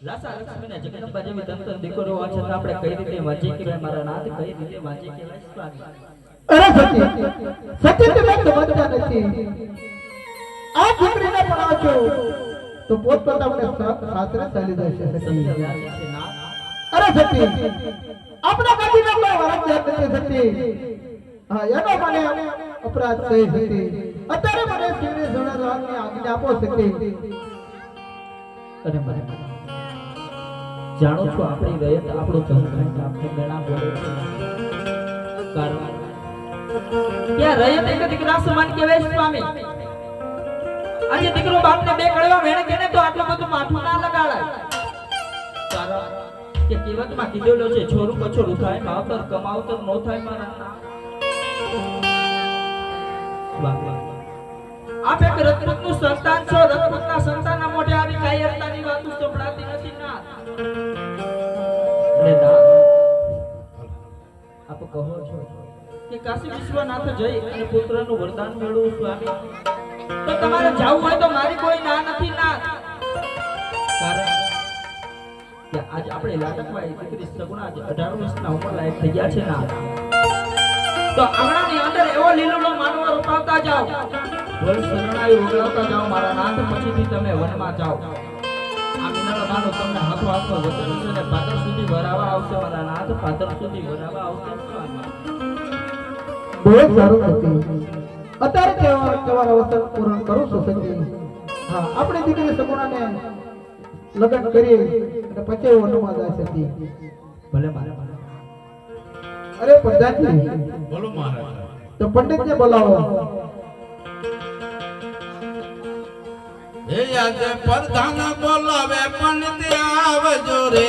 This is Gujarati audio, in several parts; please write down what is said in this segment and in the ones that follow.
લાસા લક્ષ્મીને જગદંબા જેવી દીકરો છતાં આપણે કઈ રીતે વાંચી કહેવાય મારા નાથ કઈ રીતે વાંચી કહેવાય સ્વામી? અરે સચિન સચિન તમે સમજતા નથી. આ દીકરીને ભણાવજો તો પોતપોતાને સાસરે ચાલી જશે અરે સચિન આપણા કોઈ વારસ નથી સચિન હા એનો મને અપરાધ થઈ અત્યારે મને આજ્ઞા આપો અને મને જાણો છો આપણી રયત આપણો ધન આપણે મેળા બોલે કારણ ત્યાં રયત એક દીકરા સમાન કહેવાય સ્વામી. આજે દીકરો બાપને બે કળવા વેણે કેને તો આટલું બધું માથું ના લગાડાય. કારણ કે કહેવતમાં કીધેલો છે, છોરું પછોરું થાય માવતર કમાવતર નો થાય મારા આપ એક રજપૂતનું સંતાન છો રજપૂતના ના મોઢે અને ના આપ કહો છો. કે કાશી વિશ્વનાથ જઈ અને પુત્રનું વરદાન મેળવું સ્વામી. તો તમારે જવું હોય તો મારી કોઈ ના નથી ના. કારણ કે આજ આપણે લાડકમાં દીકરી સગુણા આજે 18 વર્ષના ઉંમર લાયક થઈ ગયા છે ના. તો આંગણાની અંદર એવો લીલોડો માનવો રોપાવતા જાઓ. વન શરણાઈ ઓગળાવતા જાઓ મારા નાથ પછીથી તમે વનમાં જાઓ. મિનાળો નાનો તમને હાથો હાથમાં વચન છે ને પાદર સુધી વરાવા આવશે મારા નાથ પાદર સુધી વરાવા આવશે બહુ સારું સચિન અત્યારે તહેવાર તહેવાર પૂરણ કરું છું સચિન હા આપણી દીકરી સગુણાને લગ્ન કરી અને પછી વનમાં જાય ભલે મારે. અરે પ્રધાનજી બોલો મહારાજ. તો પંડિતને બોલાવો. હે આજે પરધાન બોલાવે પંડિત આવજો રે.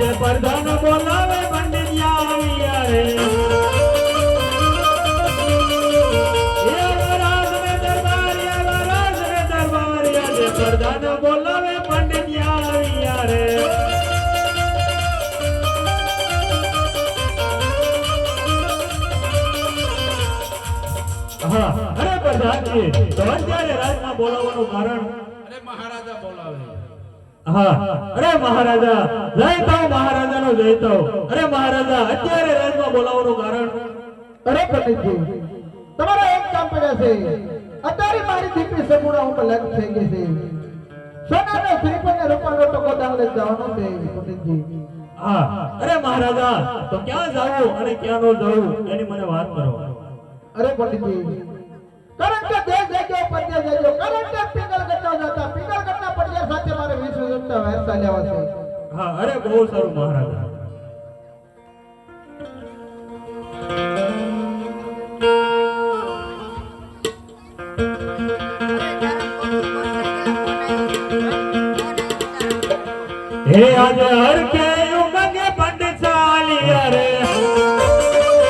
આજે પ્રધાન બોલાવે પંડિતિયા આવ્યા રે એ વરાજ ને દરબાર એ વરાજ ને દરબાર આજે પ્રધાન બોલાવે પંડિતિયા આવ્યા રે હા અરે પ્રધાનજી તો અત્યારે રાજમાં બોલાવવાનું કારણ અરે મહારાજા બોલાવે હા. અરે મહારાજા જય થાવ મહારાજાનો જય અરે મહારાજા અત્યારે રાજમાં બોલાવવાનું કારણ? અરે પંડિતજી તમારા એક કામ પડ્યા છે. અત્યારે મારી દીકરી સગુણા ઉપર લગ્ન થઈ ગઈ છે. સોનાનો શ્રીફળ ને રૂપાનો ટકો દાન લઈ જવાનો છે પંડિતજી. હા. અરે મહારાજા તો ક્યાં જાવું અને ક્યાં ન જવું એની મને વાત કરો. અરે પંડિતજી કારણ કે દેશ જગ્યાએ પદ્ય જજો કારણ કે પિંગલ કરતા જતા. પિંગલ કરતા પડિયા સાથે મારે વિશ્વ જગતા વહેર લેવા છે. હા અરે બહુ સારું મહારાજ. હે? આજે